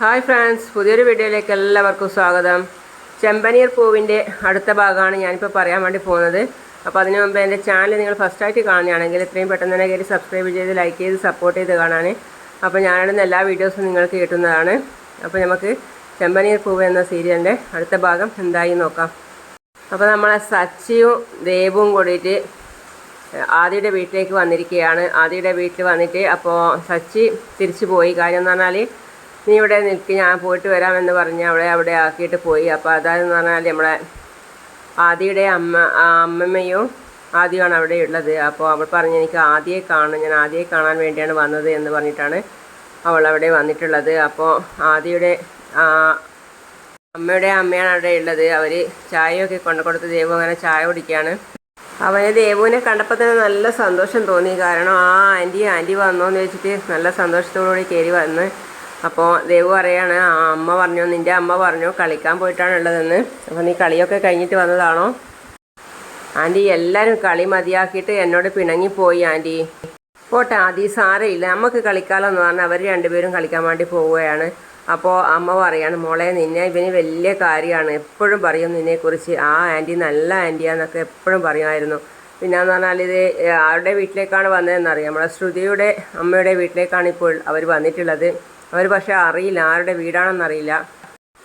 Hi friends പുതിയൊരു വീഡിയോയിലേക്ക് എല്ലാവർക്കും സ്വാഗതം. ചെമ്പനീർ പൂവിന്റെ അടുത്ത ഭാഗമാണ് ഞാനിപ്പോൾ പറയാൻ വേണ്ടി പോകുന്നത്. അപ്പോൾ അതിനു മുമ്പ് എന്റെ ചാനൽ നിങ്ങൾ ഫസ്റ്റായിട്ട് കാണുകയാണെങ്കിൽ എത്രയും പെട്ടെന്ന് തന്നെ കയറി സബ്സ്ക്രൈബ് ചെയ്ത് ലൈക്ക് ചെയ്ത് സപ്പോർട്ട് ചെയ്ത് കാണാൻ അപ്പോൾ ഞാനിടുന്ന എല്ലാ വീഡിയോസും നിങ്ങൾക്ക് കിട്ടുന്നതാണ്. അപ്പോൾ നമുക്ക് ചെമ്പനീർ പൂവ് എന്ന സീരിയലിന്റെ അടുത്ത ഭാഗം എന്തായി നോക്കാം. അപ്പോൾ നമ്മളെ സച്ചിയും ദേവും കൂടിയിട്ട് ആദിയുടെ വീട്ടിലേക്ക് വന്നിരിക്കുകയാണ്. ആദിയുടെ വീട്ടിൽ വന്നിട്ട് അപ്പോൾ സച്ചി തിരിച്ചു പോയി. കാര്യം എന്ന് പറഞ്ഞാൽ നീ ഇവിടെ നിൽക്കി ഞാൻ പോയിട്ട് വരാമെന്ന് പറഞ്ഞ് അവളെ അവിടെ ആക്കിയിട്ട് പോയി. അപ്പോൾ അതായെന്ന് പറഞ്ഞാൽ നമ്മളെ ആദിയുടെ അമ്മ അമ്മമ്മയോ ആദ്യമാണ് അവിടെ ഉള്ളത്. അപ്പോൾ അവൾ പറഞ്ഞു എനിക്ക് ആദ്യയെ കാണണം. ഞാൻ ആദ്യയെ കാണാൻ വേണ്ടിയാണ് വന്നത് എന്ന് പറഞ്ഞിട്ടാണ് അവൾ അവിടെ വന്നിട്ടുള്ളത്. അപ്പോൾ ആദ്യയുടെ അമ്മയുടെ അമ്മയാണ് അവിടെ ഉള്ളത്. അവർ ചായയൊക്കെ കൊണ്ടു കൊടുത്ത് ദേവു അങ്ങനെ ചായ കുടിക്കുകയാണ് അവന് ദേവുവിനെ കണ്ടപ്പോൾ തന്നെ നല്ല സന്തോഷം തോന്നി. കാരണം ആ ആന്റി ആന്റി വന്നോന്ന് വെച്ചിട്ട് നല്ല സന്തോഷത്തോടുകൂടി കയറി വന്ന് അപ്പോൾ ദേവ് പറയാണ് ആ അമ്മ പറഞ്ഞു നിന്റെ അമ്മ പറഞ്ഞു കളിക്കാൻ പോയിട്ടാണ് ഉള്ളതെന്ന്. അപ്പോൾ നീ കളിയൊക്കെ കഴിഞ്ഞിട്ട് വന്നതാണോ? ആന്റി എല്ലാവരും കളി മതിയാക്കിയിട്ട് എന്നോട് പിണങ്ങിപ്പോയി ആന്റി പോട്ടെ ആദി സാരയില്ല നമുക്ക് കളിക്കാലോ എന്ന് പറഞ്ഞാൽ അവർ രണ്ടുപേരും കളിക്കാൻ വേണ്ടി പോവുകയാണ്. അപ്പോൾ അമ്മ പറയാണ് മോളെ നിന്നെ ഇവന് വലിയ കാര്യമാണ്. എപ്പോഴും പറയും നിന്നെക്കുറിച്ച് ആ ആന്റി നല്ല ആന്റിയാന്നൊക്കെ എപ്പോഴും പറയുമായിരുന്നു. പിന്നെന്ന് പറഞ്ഞാൽ ഇത് ആരുടെ വീട്ടിലേക്കാണ് വന്നതെന്നറിയാം. നമ്മളെ ശ്രുതിയുടെ അമ്മയുടെ വീട്ടിലേക്കാണ് ഇപ്പോൾ അവർ വന്നിട്ടുള്ളത്. അവർ പക്ഷെ അറിയില്ല. ആരുടെ വീടാണെന്നറിയില്ല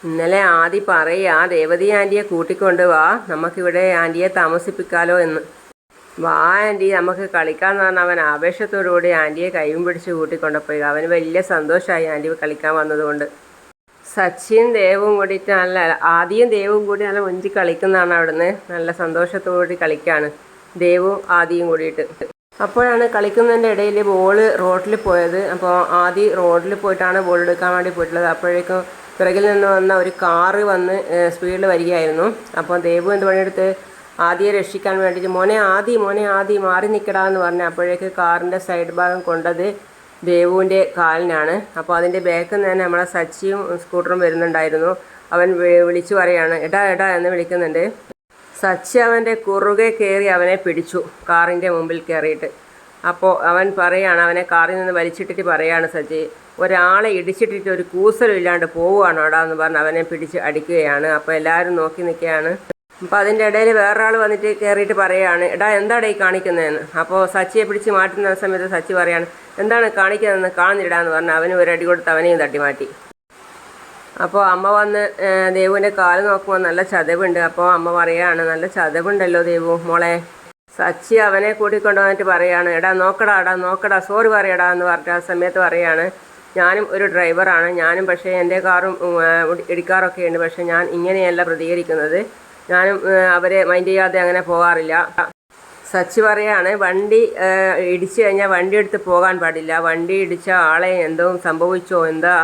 ഇന്നലെ ആദി പറയുക ദേവതി ആന്റിയെ കൂട്ടിക്കൊണ്ട് വാ. നമുക്കിവിടെ ആന്റിയെ താമസിപ്പിക്കാലോ എന്ന്. വാ ആന്റി നമുക്ക് കളിക്കാന്ന് പറഞ്ഞ അവൻ ആവേശത്തോടുകൂടി ആന്റിയെ കൈയും പിടിച്ച് കൂട്ടിക്കൊണ്ടുപോയി അവന് വലിയ സന്തോഷമായി ആന്റി കളിക്കാൻ വന്നതുകൊണ്ട്. സച്ചിൻ ദേവും കൂടിയിട്ട് നല്ല ആദ്യം ദേവും കൂടി നല്ല ഒഞ്ചി കളിക്കുന്നതാണ് അവിടുന്ന്. നല്ല സന്തോഷത്തോടുകൂടി കളിക്കാണ്. ദേവും ആദിയും കൂടിയിട്ട്. അപ്പോഴാണ് കളിക്കുന്നതിന്റെ ഇടയിൽ ബോൾ റോഡിൽ പോയത്. അപ്പോൾ ആദ്യം റോഡിൽ പോയിട്ടാണ് ബോൾ എടുക്കാൻ വേണ്ടി പോയിട്ടുള്ളത്. അപ്പോഴേക്കും പിറകിൽ നിന്ന് വന്ന ഒരു കാറ് വന്ന് സ്പീഡിൽ വരികയായിരുന്നു. അപ്പോൾ ദേവു എന്ത് പണിയെടുത്ത് ആദിയെ രക്ഷിക്കാൻ വേണ്ടിയിട്ട് മോനെ ആദി മോനെ ആദി മാറി നിൽക്കടാ എന്ന് പറഞ്ഞു അപ്പോഴേക്ക് കാറിന്റെ സൈഡ് ഭാഗം കൊണ്ടത് ദേവുവിന്റെ കാലിനാണ്. അപ്പോൾ അതിന്റെ ബാക്കിൽ നിന്ന് തന്നെ നമ്മളെ സച്ചിയും സ്കൂട്ടറും വരുന്നുണ്ടായിരുന്നു. അവൻ വിളിച്ചു പറയാണ് എടാ എടാ എന്ന് വിളിക്കുന്നുണ്ട്. സച്ചി അവന്റെ കുറുകെ കയറി അവനെ പിടിച്ചു കാറിന്റെ മുമ്പിൽ കയറിയിട്ട് അപ്പോൾ അവൻ പറയാണ് അവനെ കാറിൽ നിന്ന് വലിച്ചിട്ടിട്ട് പറയാണ് സച്ചി ഒരാളെ ഇടിച്ചിട്ടിട്ട് ഒരു കൂസലും ഇല്ലാണ്ട് പോവുകയാണോടാ എന്ന് പറഞ്ഞ് അവനെ പിടിച്ച് അടിക്കുകയാണ്. അപ്പോൾ എല്ലാവരും നോക്കി നിൽക്കുകയാണ്. അപ്പോൾ അതിന്റെ ഇടയിൽ വേറൊരാൾ വന്നിട്ട് കയറിയിട്ട് പറയുകയാണ് എടാ എന്താടാ ഈ കാണിക്കുന്നതെന്ന്? അപ്പോൾ സച്ചിയെ പിടിച്ച് മാറ്റുന്ന സമയത്ത് സച്ചി പറയാണ് എന്താണ് കാണിക്കുന്നതെന്ന് കാണുന്നിടാന്ന് പറഞ്ഞ് അവന് ഒരു അടി കൊടുത്ത് അവനെയും തട്ടി മാറ്റി അപ്പോൾ അമ്മ വന്ന് ദേവുവിന്റെ കാൽ നോക്കുമ്പോൾ നല്ല ചതവുണ്ട്. അപ്പോൾ അമ്മ പറയാണ് നല്ല ചതവുണ്ടല്ലോ ദേവു മോളെ. സച്ചി അവനെ കൂട്ടിക്കൊണ്ടു വന്നിട്ട് പറയാണ് എടാ നോക്കടാ എടാ നോക്കടാ സോറി പറയടാ എന്ന് പറഞ്ഞിട്ട് ആ സമയത്ത് പറയാണ് ഞാനും ഒരു ഡ്രൈവറാണ് ഞാനും പക്ഷേ എന്റെ കാറും ഇടിക്കാറൊക്കെ ഉണ്ട്. പക്ഷേ ഞാൻ ഇങ്ങനെയല്ല പ്രതികരിക്കുന്നത്. ഞാനും അവരെ മൈൻഡ് ചെയ്യാതെ അങ്ങനെ പോകാറില്ല. സച്ചി പറയാണ് വണ്ടി ഇടിച്ചു കഴിഞ്ഞാൽ വണ്ടി എടുത്ത് പോകാൻ പാടില്ല. വണ്ടി ഇടിച്ച ആളെ എന്തോ സംഭവിച്ചോ? എന്താ?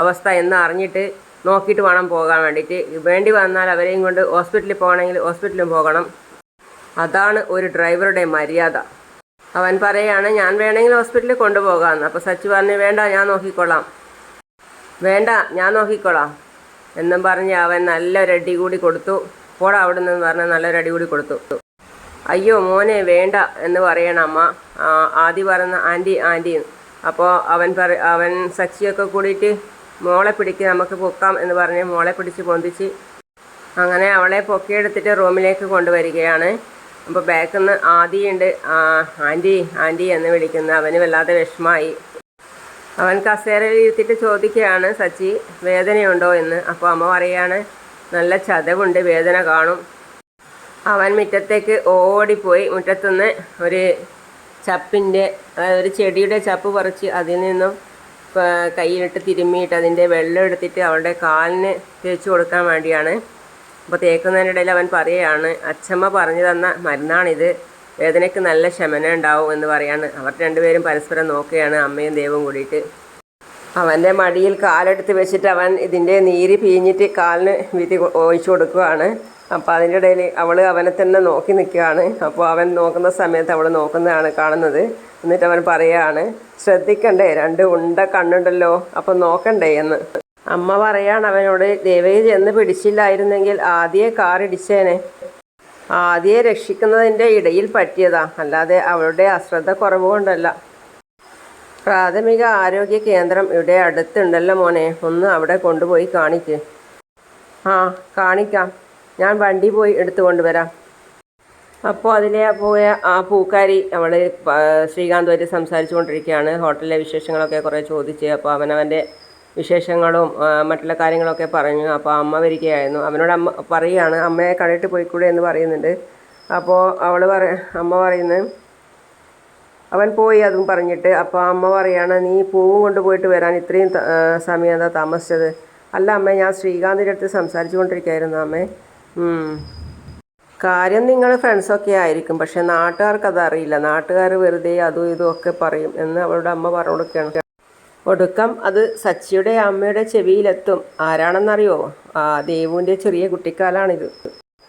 അവസ്ഥ എന്ന് അറിഞ്ഞിട്ട് നോക്കിയിട്ട് വേണം പോകാൻ വേണ്ടിയിട്ട്. വേണ്ടി വന്നാൽ അവരെയും കൊണ്ട് ഹോസ്പിറ്റലിൽ പോകണമെങ്കിൽ ഹോസ്പിറ്റലിൽ പോകണം. അതാണ് ഒരു ഡ്രൈവറുടെ മര്യാദ. അവൻ പറയാണ് ഞാൻ വേണമെങ്കിൽ ഹോസ്പിറ്റലിൽ കൊണ്ടുപോകാമെന്ന്. അപ്പോൾ സച്ചി പറഞ്ഞു വേണ്ട ഞാൻ നോക്കിക്കൊള്ളാം. വേണ്ട ഞാൻ നോക്കിക്കൊള്ളാം. എന്നും പറഞ്ഞ് അവൻ നല്ലൊരു അടി കൂടി കൊടുത്തു. പോടാ അവിടെ നിന്ന് പറഞ്ഞ് അടി കൂടി കൊടുത്തു. അയ്യോ മോനെ വേണ്ട എന്ന് പറയണ അമ്മ ആദ്യം പറയുന്ന ആന്റി ആന്റി അപ്പോൾ അവൻ പറ അവൻ സച്ചിയൊക്കെ കൂടിയിട്ട് മോളെ പിടിക്ക് നമുക്ക് പൊക്കാം എന്ന് പറഞ്ഞ് മോളെ പിടിച്ച് പൊന്തിച്ച് അങ്ങനെ അവളെ പൊക്കിയെടുത്തിട്ട് റൂമിലേക്ക് കൊണ്ടുവരികയാണ്. അപ്പോൾ ബാക്കിൽ നിന്ന് ആദിയുണ്ട് ആന്റി ആന്റി എന്ന് വിളിക്കുന്ന. അവന് വല്ലാതെ വിഷമായി അവൻ കസേരയിൽ ഇരുത്തിട്ട് ചോദിക്കുകയാണ് സച്ചി വേദനയുണ്ടോ എന്ന്? അപ്പോൾ അമ്മ പറയാണ് നല്ല ചതവുണ്ട് വേദന കാണും. അവൻ മുറ്റത്തേക്ക് ഓടിപ്പോയി. മുറ്റത്തുനിന്ന് ഒരു ചപ്പിന്റെ അതായത് ഒരു ചെടിയുടെ ചപ്പ് പറിച്ച് അതിൽ നിന്നും കയ്യിലിട്ട് തിരുമ്മിയിട്ട് അതിന്റെ വെള്ളം എടുത്തിട്ട് അവളുടെ കാലിന് തേച്ച് കൊടുക്കാൻ വേണ്ടിയാണ്. അപ്പോൾ തേക്കുന്നതിനിടയിൽ അവൻ പറയുകയാണ് അച്ഛമ്മ പറഞ്ഞു തന്ന മരുന്നാണിത്. വേദനയ്ക്ക് നല്ല ശമനം ഉണ്ടാവും എന്ന് പറയാണ്. അവർ രണ്ടുപേരും പരസ്പരം നോക്കുകയാണ് അമ്മയും ദൈവവും കൂടിയിട്ട്. അവന്റെ മടിയിൽ കാലെടുത്ത് വെച്ചിട്ട് അവൻ ഇതിന്റെ നീര് പിഴിഞ്ഞിട്ട് കാലിന് വിധി ഒഴിച്ചു കൊടുക്കുകയാണ്. അപ്പോൾ അതിന്റെ ഇടയിൽ അവൾ അവനെ തന്നെ നോക്കി നിൽക്കുകയാണ്. അപ്പോൾ അവൻ നോക്കുന്ന സമയത്ത് അവൾ നോക്കുന്നതാണ് കാണുന്നത്. എന്നിട്ട് അവൻ പറയാണ് ശ്രദ്ധിക്കണ്ടേ രണ്ട് ഉണ്ട കണ്ണുണ്ടല്ലോ അപ്പം നോക്കണ്ടേ എന്ന്. അമ്മ പറയാണ് അവനോട് ദേവയെ ചെന്ന് പിടിച്ചില്ലായിരുന്നെങ്കിൽ ആദ്യേ കാറിടിച്ചേനെ. ആദ്യയെ രക്ഷിക്കുന്നതിന്റെ ഇടയിൽ പറ്റിയതാ അല്ലാതെ അവളുടെ അശ്രദ്ധ കുറവ് കൊണ്ടല്ല. പ്രാഥമിക ആരോഗ്യ കേന്ദ്രം ഇവിടെ അടുത്തുണ്ടല്ലോ മോനെ ഒന്ന് അവിടെ കൊണ്ടുപോയി കാണിക്ക്. ആ കാണിക്കാം. ഞാൻ വണ്ടി പോയി എടുത്തു കൊണ്ടുവരാം അപ്പോൾ അതിലെ പോയ ആ പൂക്കാരി അവൾ ശ്രീകാന്തുമായിട്ട് സംസാരിച്ചു കൊണ്ടിരിക്കുകയാണ് ഹോട്ടലിലെ വിശേഷങ്ങളൊക്കെ കുറേ ചോദിച്ച് അപ്പോൾ അവനവന്റെ വിശേഷങ്ങളും മറ്റുള്ള കാര്യങ്ങളൊക്കെ പറഞ്ഞു. അപ്പോൾ അമ്മ വരികയായിരുന്നു. അവനോട് അമ്മ പറയുകയാണ് അമ്മയെ കണ്ടിട്ട് പോയിക്കൂടെ എന്ന് പറയുന്നുണ്ട്. അപ്പോൾ അവൾ പറ അമ്മ പറയുന്നത് അവൻ പോയി അതും പറഞ്ഞിട്ട്. അപ്പോൾ അമ്മ പറയാണ് നീ പൂവും കൊണ്ടുപോയിട്ട് വരാൻ ഇത്രയും സമയം എന്താ താമസിച്ചത്? അല്ല അമ്മ ഞാൻ ശ്രീകാന്തിന്റെ അടുത്ത് സംസാരിച്ചു കൊണ്ടിരിക്കുകയായിരുന്നു അമ്മേ. കാര്യം നിങ്ങൾ ഫ്രണ്ട്സൊക്കെ ആയിരിക്കും. പക്ഷെ നാട്ടുകാർക്ക് അതറിയില്ല. നാട്ടുകാർ വെറുതെ അതും ഇതും ഒക്കെ പറയും എന്ന് അവളുടെ അമ്മ പറഞ്ഞു കൊടുക്കുകയാണ് ഒടുക്കം അത് സച്ചിയുടെ അമ്മയുടെ ചെവിയിലെത്തും. ആരാണെന്നറിയോ? ആ ദേവുവിന്റെ ചെറിയ കുട്ടിക്കാലാണിത്.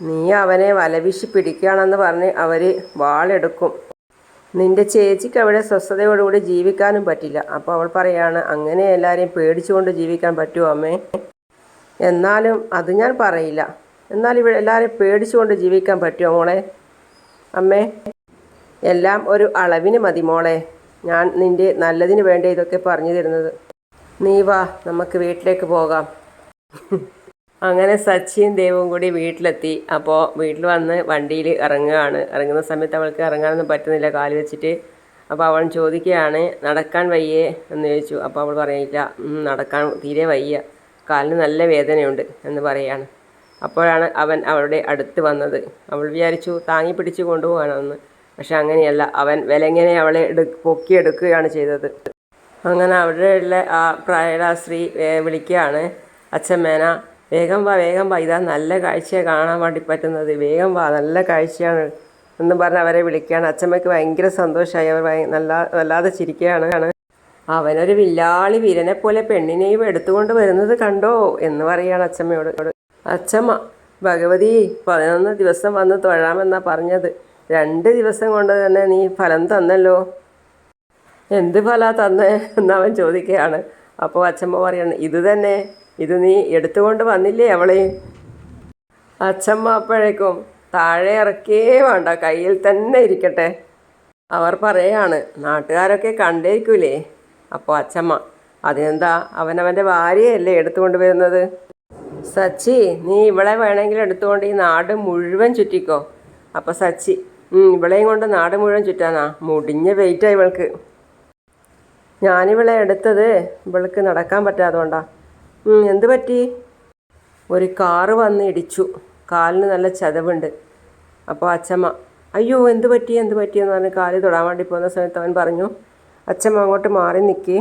നീ അവനെ വലവിശി പിടിക്കുകയാണെന്ന് പറഞ്ഞ് അവർ വാളെടുക്കും. നിന്റെ ചേച്ചിക്ക് അവിടെ സ്വസ്ഥതയോടുകൂടി ജീവിക്കാനും പറ്റില്ല. അപ്പോൾ അവൾ പറയാണ് അങ്ങനെ എല്ലാവരെയും പേടിച്ചുകൊണ്ട് ജീവിക്കാൻ പറ്റുമോ അമ്മേ? എന്നാലും അത് ഞാൻ പറയില്ല. എന്നാൽ ഇവിടെ എല്ലാവരെയും പേടിച്ചുകൊണ്ട് ജീവിക്കാൻ പറ്റുമോ മോളെ? അമ്മേ എല്ലാം ഒരു അളവിന് മതി മോളെ. ഞാൻ നിന്റെ നല്ലതിന് വേണ്ടി ഇതൊക്കെ പറഞ്ഞു തരുന്നത്. നീ വാ നമുക്ക് വീട്ടിലേക്ക് പോകാം. അങ്ങനെ സച്ചിയും ദേവും കൂടി വീട്ടിലെത്തി. അപ്പോൾ വീട്ടിൽ വന്ന് വണ്ടിയിൽ ഇറങ്ങുകയാണ്. ഇറങ്ങുന്ന സമയത്ത് അവൾക്ക് ഇറങ്ങാനൊന്നും പറ്റുന്നില്ല കാൽ വെച്ചിട്ട്. അപ്പോൾ അവൾ ചോദിക്കുകയാണ് നടക്കാൻ വയ്യേ? എന്ന് ചോദിച്ചു. അപ്പോൾ അവൾ പറയില്ല നടക്കാൻ തീരെ വയ്യ. കാലിന് നല്ല വേദനയുണ്ട് എന്ന് പറയാണ് അപ്പോഴാണ് അവൻ അവളുടെ അടുത്ത് വന്നത്. അവൾ വിചാരിച്ചു താങ്ങി പിടിച്ച് കൊണ്ടുപോകാനെന്ന് പക്ഷെ അങ്ങനെയല്ല. അവൻ വിലങ്ങനെ അവളെ എടു പൊക്കിയെടുക്കുകയാണ് ചെയ്തത്. അങ്ങനെ അവിടെയുള്ള ആ പ്രായട സ്ത്രീ വിളിക്കുകയാണ് അച്ഛമ്മേന വേഗം വാ വേഗം വാ. ഇതാ നല്ല കാഴ്ചയെ കാണാൻ വേണ്ടി പറ്റുന്നത്. വേഗം വാ നല്ല കാഴ്ചയാണ്. എന്ന് പറഞ്ഞ് അവരെ വിളിക്കുകയാണ്. അച്ഛമ്മയ്ക്ക് ഭയങ്കര സന്തോഷമായി. അവർ നല്ല വല്ലാതെ ചിരിക്കുകയാണ്. അവനൊരു വില്ലാളി വീരനെ പോലെ പെണ്ണിനെയും എടുത്തുകൊണ്ട് വരുന്നത് കണ്ടോ? എന്ന് പറയുകയാണ് അച്ഛമ്മയോട്. അച്ഛമ്മ ഭഗവതി പതിനൊന്ന് ദിവസം വന്ന് തൊഴാമെന്നാണ് പറഞ്ഞത്. രണ്ട് ദിവസം കൊണ്ട് തന്നെ നീ ഫലം തന്നല്ലോ. എന്ത് ഫല തന്നേ എന്നവൻ ചോദിക്കുകയാണ്. അപ്പോൾ അച്ഛമ്മ പറയാണ് ഇത് തന്നെ ഇത് നീ എടുത്തുകൊണ്ട് വന്നില്ലേ അവളെ? അച്ഛമ്മ അപ്പോഴേക്കും താഴെ ഇറക്കേ വേണ്ട കയ്യിൽ തന്നെ ഇരിക്കട്ടെ. അവർ പറയാണ് നാട്ടുകാരൊക്കെ കണ്ടേക്കൂലേ? അപ്പോൾ അച്ഛമ്മ അതിനെന്താ അവനവന്റെ ഭാര്യയല്ലേ എടുത്തുകൊണ്ട് വരുന്നത്? സച്ചി നീ ഇവളെ വേണമെങ്കിൽ എടുത്തുകൊണ്ട് ഈ നാട് മുഴുവൻ ചുറ്റിക്കോ. അപ്പോൾ സച്ചി "ഉം, ഇവളെയും കൊണ്ട് നാട് മുഴുവൻ ചുറ്റാനാ? മുടിഞ്ഞ വെയിറ്റാ ഇവൾക്ക്. ഞാനിവളെ എടുത്തത് ഇവൾക്ക് നടക്കാൻ പറ്റാതുകൊണ്ടാ എന്ത് പറ്റി? ഒരു കാറ് വന്ന് ഇടിച്ചു. കാലിന് നല്ല ചതവുണ്ട്. അപ്പോൾ അച്ഛമ്മ അയ്യോ എന്ത് പറ്റി? എന്ത് പറ്റി എന്ന് പറഞ്ഞ് കാൽ തൊടാൻ വേണ്ടി പോകുന്ന സമയത്ത് അവൻ പറഞ്ഞു അച്ഛമ്മ അങ്ങോട്ട് മാറി നിൽക്കി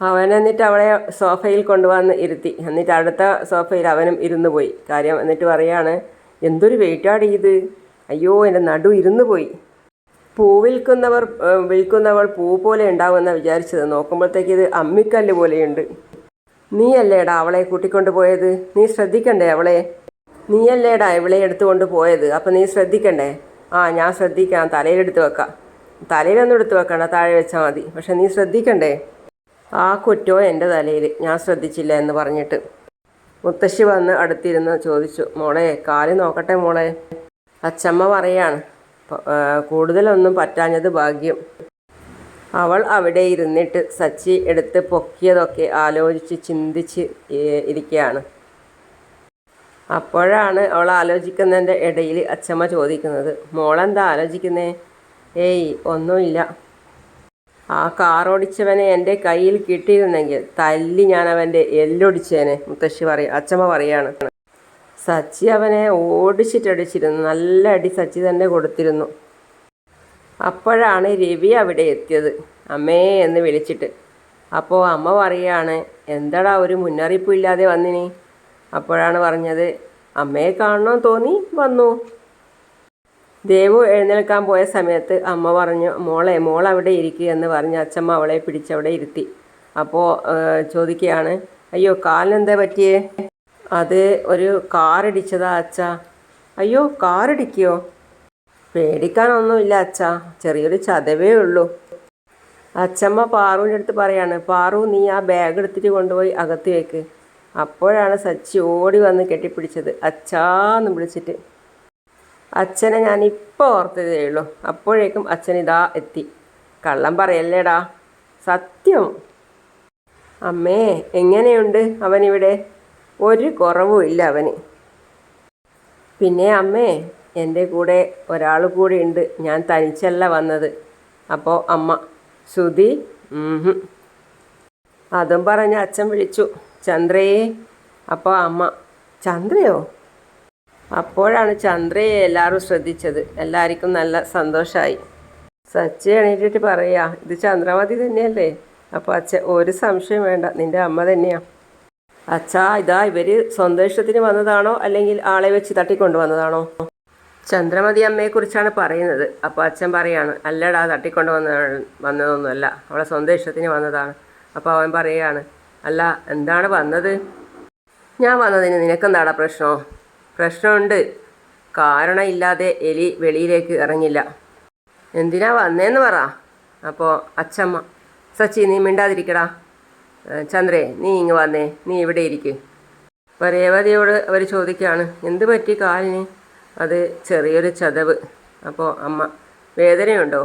അവൻ എന്നിട്ട് അവളെ സോഫയിൽ കൊണ്ടുവന്ന് ഇരുത്തി. എന്നിട്ട് അടുത്ത സോഫയിൽ അവനും ഇരുന്ന് പോയി. കാര്യം എന്നിട്ട് പറയാണ് എന്തൊരു വെയിറ്റാടി ഇത്. അയ്യോ എന്റെ നടു ഇരുന്ന് പോയി. പൂ വിൽക്കുന്നവർ വിൽക്കുന്നവൾ പൂ പോലെ ഉണ്ടാവുമെന്ന് വിചാരിച്ചത്. നോക്കുമ്പോഴത്തേക്ക് ഇത് അമ്മിക്കല്ല് പോലെയുണ്ട്. നീയല്ലേടാ അവളെ കൂട്ടിക്കൊണ്ട് പോയത്? നീ ശ്രദ്ധിക്കണ്ടേ അവളെ? നീയല്ലേടാ ഇവളെ എടുത്തുകൊണ്ട് പോയത്? അപ്പം നീ ശ്രദ്ധിക്കണ്ടേ? ആ ഞാൻ ശ്രദ്ധിക്കാം. തലയിലെടുത്ത് വെക്കാം. തലയിലൊന്നും എടുത്ത് വെക്കണ്ട. താഴെ വെച്ചാൽ മതി. പക്ഷെ നീ ശ്രദ്ധിക്കണ്ടേ? ആ കുറ്റോ എന്റെ തലയിൽ? ഞാൻ ശ്രദ്ധിച്ചില്ല എന്ന് പറഞ്ഞിട്ട്. മുത്തശ്ശി വന്ന് അടുത്തിരുന്ന് ചോദിച്ചു മോളെ കാൽ നോക്കട്ടെ മോളെ. അച്ചമ്മ പറയാണ് "പ- ആ, കൂടുതലൊന്നും പറ്റാഞ്ഞത് ഭാഗ്യം. അവൾ അവിടെ ഇരുന്നിട്ട് സച്ചി എടുത്ത് പൊക്കിയതൊക്കെ ആലോചിച്ച് ചിന്തിച്ച് ഇരിക്കുകയാണ് അപ്പോഴാണ് അവൾ ആലോചിക്കുന്നതിന്റെ ഇടയിൽ അച്ചമ്മ ചോദിക്കുന്നത് മോളെന്താ ആലോചിക്കുന്നേ? ഏയ് ഒന്നുമില്ല. ആ കാർ ഓടിച്ചവനെ എന്റെ കയ്യിൽ കിട്ടിയിരുന്നെങ്കിൽ തല്ലി ഞാൻ അവന്റെ എല്ലൊടിച്ചേനെ മുത്തശ്ശി പറയും അച്ചമ്മ പറയാണ്. സച്ചി അവനെ ഓടിച്ചിട്ടടിച്ചിരുന്നു. നല്ല അടി സച്ചി തന്നെ കൊടുത്തിരുന്നു. അപ്പോഴാണ് രവി അവിടെ എത്തിയത്. അമ്മേ എന്ന് വിളിച്ചിട്ട്. അപ്പോൾ അമ്മ പറയാണ് എന്താടാ ഒരു മുന്നറിയിപ്പ് ഇല്ലാതെ വന്നിനി? അപ്പോഴാണ് പറഞ്ഞത് അമ്മയെ കാണണമെന്ന് തോന്നി വന്നു. ദേവു എഴുന്നേൽക്കാൻ പോയ സമയത്ത് അമ്മ പറഞ്ഞു മോളെ മോൾ അവിടെ ഇരിക്കുക എന്ന് പറഞ്ഞ് അച്ഛമ്മ അവളെ പിടിച്ചവിടെ ഇരുത്തി. അപ്പോൾ ചോദിക്കുകയാണ് അയ്യോ കാലിനെന്താ പറ്റിയേ? അത് ഒരു കാറിടിച്ചതാ അച്ഛ. അയ്യോ കാറിടിക്കോ? പേടിക്കാനൊന്നുമില്ല അച്ഛ ചെറിയൊരു ചതവേ ഉള്ളൂ. അച്ഛമ്മ പാറുവിന്റെ അടുത്ത് പറയാണ് പാറു നീ ആ ബാഗ് എടുത്തിട്ട് കൊണ്ടുപോയി അകത്ത് അപ്പോഴാണ് സച്ചി ഓടി വന്ന് കെട്ടിപ്പിടിച്ചത്. അച്ഛാന്ന് വിളിച്ചിട്ട് അച്ഛനെ ഞാൻ ഇപ്പോൾ ഓർത്തതേ ഉള്ളൂ. അപ്പോഴേക്കും അച്ഛൻ ഇതാ എത്തി. കള്ളം പറയല്ലേടാ. സത്യം. അമ്മേ എങ്ങനെയുണ്ട് അവനിവിടെ? ഒരു കുറവും ഇല്ല അവന്. പിന്നെ അമ്മേ എന്റെ കൂടെ ഒരാൾ കൂടി ഉണ്ട്. ഞാൻ തനിച്ചല്ല വന്നത്. അപ്പോൾ അമ്മ ശ്രുതി. അതും പറഞ്ഞ് അച്ഛൻ വിളിച്ചു. ചന്ദ്രയെ. അപ്പോൾ അമ്മ ചന്ദ്രയോ? അപ്പോഴാണ് ചന്ദ്രയെ എല്ലാവരും ശ്രദ്ധിച്ചത്. എല്ലാവർക്കും നല്ല സന്തോഷമായി സച്ചി എണീറ്റിട്ട് പറയാ ഇത് ചന്ദ്രമതി തന്നെയല്ലേ? അപ്പോൾ അച്ഛൻ ഒരു സംശയം വേണ്ട നിന്റെ അമ്മ തന്നെയാ. അച്ഛാ ഇതാ ഇവർ സ്വന്തം വന്നതാണോ? അല്ലെങ്കിൽ ആളെ വെച്ച് തട്ടിക്കൊണ്ടു വന്നതാണോ ചന്ദ്രമതി അമ്മയെക്കുറിച്ചാണ് പറയുന്നത്. അപ്പോൾ അച്ഛൻ പറയാണ് അല്ലടാ തട്ടിക്കൊണ്ട് വന്ന വന്നതൊന്നുമല്ല. അവളെ സ്വന്തം ഇഷ്ടത്തിന് വന്നതാണ്. അപ്പോൾ അവൻ പറയുകയാണ് അല്ല എന്താണ് വന്നത്? ഞാൻ വന്നതിന് നിനക്കെന്താടാ പ്രശ്നമോ പ്രശ്നമുണ്ട്. കാരണമില്ലാതെ എലി വെളിയിലേക്ക് ഇറങ്ങില്ല. എന്തിനാ വന്നേന്ന് പറ. അപ്പോൾ അച്ചമ്മ സച്ചി നീ മിണ്ടാതിരിക്കടാ. ചന്ദ്രേ നീ ഇങ്ങ് വന്നേ. നീ ഇവിടെ ഇരിക്ക്. അപ്പോൾ രേവതിയോട് അവർ ചോദിക്കുകയാണ് എന്ത് പറ്റി കാലിന്? അത് ചെറിയൊരു ചതവ്. അപ്പോൾ അമ്മ വേദനയുണ്ടോ?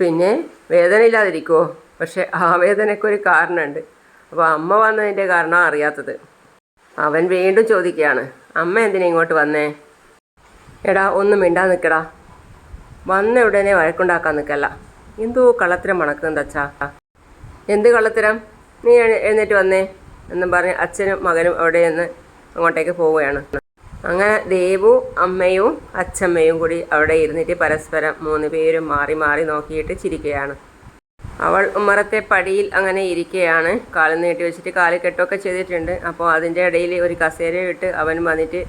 പിന്നെ വേദന ഇല്ലാതിരിക്കുമോ പക്ഷേ ആ വേദനയ്ക്കൊരു കാരണമുണ്ട്. അപ്പോൾ അമ്മ വന്നതിന്റെ കാരണം അറിയാത്തത്. അവൻ വീണ്ടും ചോദിക്കുകയാണ് അമ്മ എന്തിനാ ഇങ്ങോട്ട് വന്നേ? എടാ ഒന്നും മിണ്ടാ നിൽക്കടാ വന്ന ഉടനെ വഴക്കുണ്ടാക്കാൻ നിൽക്കല്ല എന്തോ കള്ളത്തരം മണക്കുന്നത് അച്ഛാ. എന്ത് കള്ളത്തരം? നീ എഴു- എഴുന്നേറ്റ് വന്നേ എന്നും പറഞ്ഞ് അച്ഛനും മകനും അവിടെ നിന്ന് അങ്ങോട്ടേക്ക് പോവുകയാണ്. അങ്ങനെ ദേവു അമ്മയും അച്ഛമ്മയും കൂടി അവിടെ ഇരുന്നിട്ട് പരസ്പരം മൂന്ന് പേരും മാറി മാറി നോക്കിയിട്ട് ചിരിക്കുകയാണ്. അവൾ ഉമ്മറത്തെ പടിയിൽ അങ്ങനെ ഇരിക്കുകയാണ് കാൽ നീട്ടി വെച്ചിട്ട് കാൽ കെട്ടൊക്കെ ചെയ്തിട്ടുണ്ട്. അപ്പോൾ അതിന്റെ ഇടയിൽ ഒരു കസേര ഇട്ട് അവൻ വന്നിട്ട്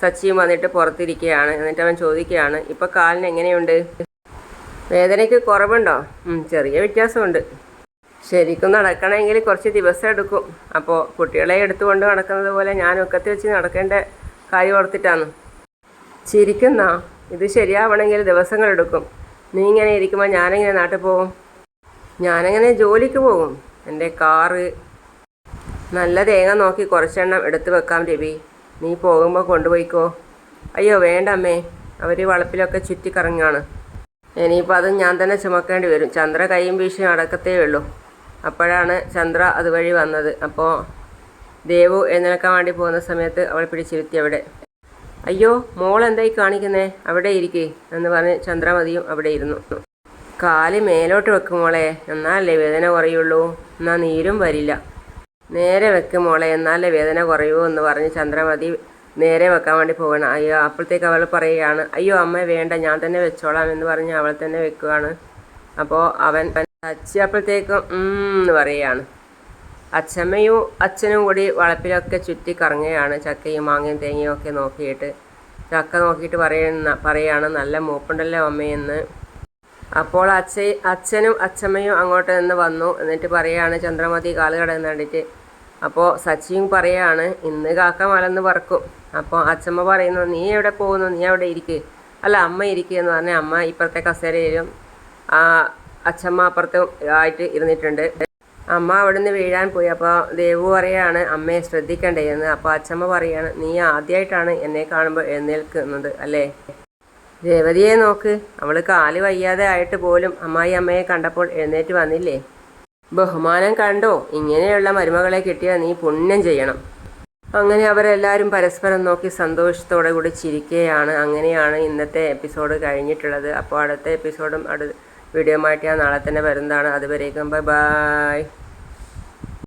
സച്ചിയും വന്നിട്ട് പുറത്തിരിക്കുകയാണ് എന്നിട്ട് അവൻ ചോദിക്കുകയാണ് ഇപ്പോൾ കാലിന് എങ്ങനെയുണ്ട്? വേദനയ്ക്ക് കുറവുണ്ടോ? ചെറിയ വ്യത്യാസമുണ്ട്. ശരിക്കും നടക്കണമെങ്കിൽ കുറച്ച് ദിവസം എടുക്കും. അപ്പോൾ കുട്ടികളെ എടുത്തുകൊണ്ട് നടക്കുന്നത് പോലെ ഞാൻ ഒക്കത്തിൽ വെച്ച് നടക്കേണ്ട കാര്യം ഓർത്തിട്ടാണ്. ചിരിക്കുന്ന? ഇത് ശരിയാവണമെങ്കിൽ ദിവസങ്ങൾ എടുക്കും. നീ ഇങ്ങനെ ഇരിക്കുമ്പോൾ ഞാനിങ്ങനെ നാട്ടിൽ പോകും? ഞാനെങ്ങനെ ജോലിക്ക് പോകും. എന്റെ കാറ്. നല്ല തേങ്ങ നോക്കി കുറച്ചെണ്ണം എടുത്തു വെക്കാം രവി. നീ പോകുമ്പോൾ കൊണ്ടുപോയിക്കോ. അയ്യോ വേണ്ട അമ്മേ. അവർ വളപ്പിലൊക്കെ ചുറ്റിക്കറങ്ങാണ് ഇനിയിപ്പോൾ അത് ഞാൻ തന്നെ ചുമക്കേണ്ടി വരും. ചന്ദ്ര കൈയും വീശി നടക്കത്തേ ഉള്ളൂ. അപ്പോഴാണ് ചന്ദ്ര അതുവഴി വന്നത്. അപ്പോൾ ദേവു എഴുന്നേൽക്കാൻ വേണ്ടി പോകുന്ന സമയത്ത് അവൾ പിടിച്ചിരുത്തി അവിടെ. അയ്യോ മോൾ എന്തായി കാണിക്കുന്നേ? അവിടെ ഇരിക്കേ എന്ന് പറഞ്ഞ് ചന്ദ്രമതിയും അവിടെ ഇരുന്നു. കാൽ മേലോട്ട് വെക്കും മോളെ. എന്നാലല്ലേ വേദന കുറയുള്ളൂ. എന്നാൽ നീരും വരില്ല. നേരെ വെക്കും മോളെ. എന്നാലേ വേദന കുറയൂ എന്ന് പറഞ്ഞ് ചന്ദ്രമതി നേരെ വെക്കാൻ വേണ്ടി പോകണം അയ്യോ അപ്പോഴത്തേക്ക് അവൾ പറയുകയാണ് അയ്യോ അമ്മ വേണ്ട. ഞാൻ തന്നെ വെച്ചോളാം എന്ന് പറഞ്ഞ് അവൾ തന്നെ വെക്കുകയാണ് അപ്പോൾ അവൻ അച്ഛ അപ്പോഴത്തേക്കും എന്ന് പറയുകയാണ്. അച്ഛമ്മയും അച്ഛനും കൂടി വളപ്പിലൊക്കെ ചുറ്റി കറങ്ങുകയാണ് ചക്കയും മാങ്ങയും തേങ്ങയും ഒക്കെ നോക്കിയിട്ട്. ചക്ക നോക്കിയിട്ട് പറയുന്ന പറയുകയാണ് നല്ല മൂപ്പുണ്ടല്ലോ അമ്മയെന്ന് അപ്പോൾ അച്ഛ അച്ഛനും അച്ഛമ്മയും അങ്ങോട്ട് നിന്ന് വന്നു. എന്നിട്ട് പറയാണ് ചന്ദ്രമതി കാൽ കടന്ന് കണ്ടിട്ട്. അപ്പോൾ സച്ചിയും പറയാണ് ഇന്ന് കാക്ക മലന്ന് പറക്കും. അപ്പോൾ അച്ഛമ്മ പറയുന്നു നീ എവിടെ പോകുന്നു? നീ അവിടെ ഇരിക്ക്. അല്ല അമ്മ ഇരിക്കുക എന്ന് പറഞ്ഞാൽ അമ്മ ഇപ്പുറത്തെ കസേരയിലും ആ അച്ഛമ്മ അപ്പുറത്ത് ആയിട്ട് ഇരുന്നിട്ടുണ്ട്. അമ്മ അവിടെ നിന്ന് വീഴാൻ പോയി. അപ്പോൾ ദേവു പറയാണ് അമ്മയെ ശ്രദ്ധിക്കണ്ടേ എന്ന്. അപ്പോൾ അച്ഛമ്മ പറയാണ് നീ ആദ്യമായിട്ടാണ് എന്നെ കാണുമ്പോൾ എഴുന്നേൽക്കുന്നത് അല്ലേ? രേവതിയെ നോക്ക്. അവൾ കാൽ വയ്യാതെ ആയിട്ട് പോലും അമ്മായി അമ്മയെ കണ്ടപ്പോൾ എഴുന്നേറ്റ് വന്നില്ലേ? ബഹുമാനം കണ്ടോ? ഇങ്ങനെയുള്ള മരുമകളെ കിട്ടിയാൽ നീ പുണ്യം ചെയ്യണം. അങ്ങനെ അവരെല്ലാവരും പരസ്പരം നോക്കി സന്തോഷത്തോടെ കൂടി ചിരിക്കുകയാണ് അങ്ങനെയാണ് ഇന്നത്തെ എപ്പിസോഡ് കഴിഞ്ഞിട്ടുള്ളത്. അപ്പോൾ അടുത്ത എപ്പിസോഡും അടു വീഡിയോ ആയിട്ട് നാളെ തന്നെ വരുന്നതാണ്. അതുവരേക്കും ബൈ ബൈ.